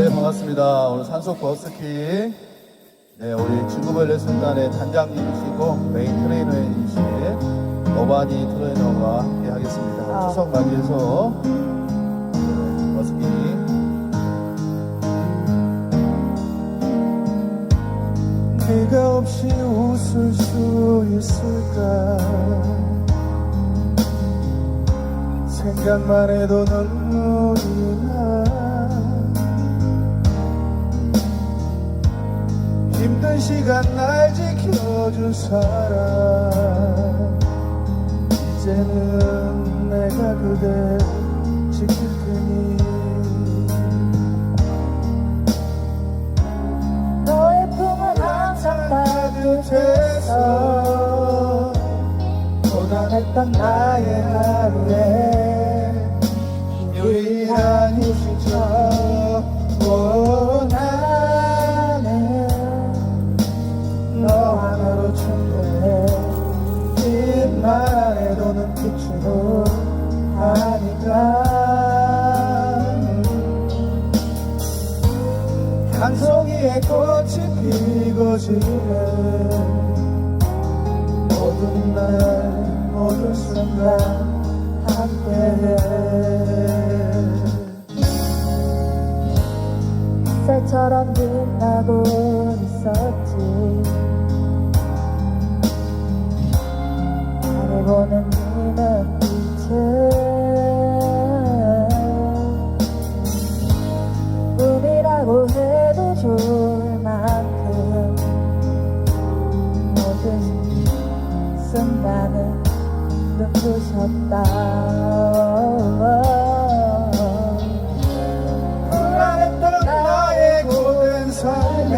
네, 반갑습니다. 오늘 산속 버스킹. 네, 우리 중구벌레 순단의 단장님이시고 메인 트레이너이신 노바니 트레이너가 함께 하겠습니다. 아. 추석 맞이해서 네, 버스킹. 네가 없이 웃을 수 있을까? 생각만 해도 눈물 시간 날 지켜준 사람. 이제는 내가 그대 지킬 테니. 너의 품은 항상 따뜻해서 고단했던 나의 하루에 눈빛으로 하니까 한 송이의 꽃이 피고 지는 모든 날 모든 순간 함께해. 쌀처럼 빛나고 있었지. 보는 꿈이라고 해도 좋을 만큼 모든 순간은 눈부셨다. 불안했던 나의 고된 삶에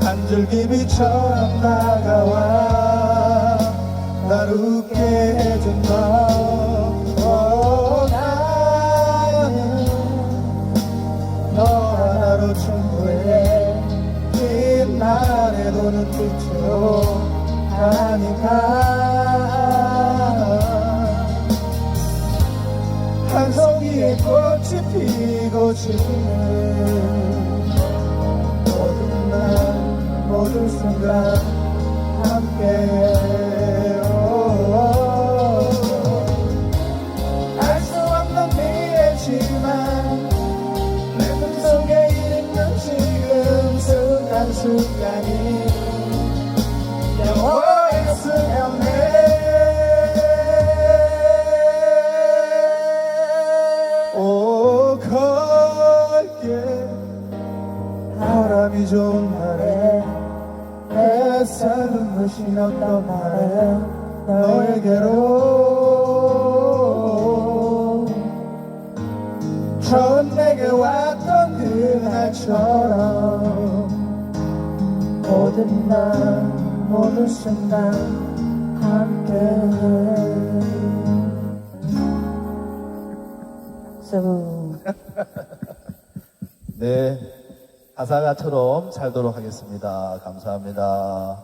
한 줄기 빛처럼 다가와 날 웃게 해준 너 오, 나는 너 하나로 충분해. 긴 날에도 눈빛으로 가니까. 한 송이의 꽃이 피고 지는 모든 날 모든 순간 순간 순간이 영원했으면 해. 오 걸게 바람이 좋은 날에 햇살 눈부신 어떤 날에 너에게로 처음 내게 왔던 그날처럼 모든 날 모든 순간 함께해 수고 네, 가사가처럼 살도록 하겠습니다. 감사합니다.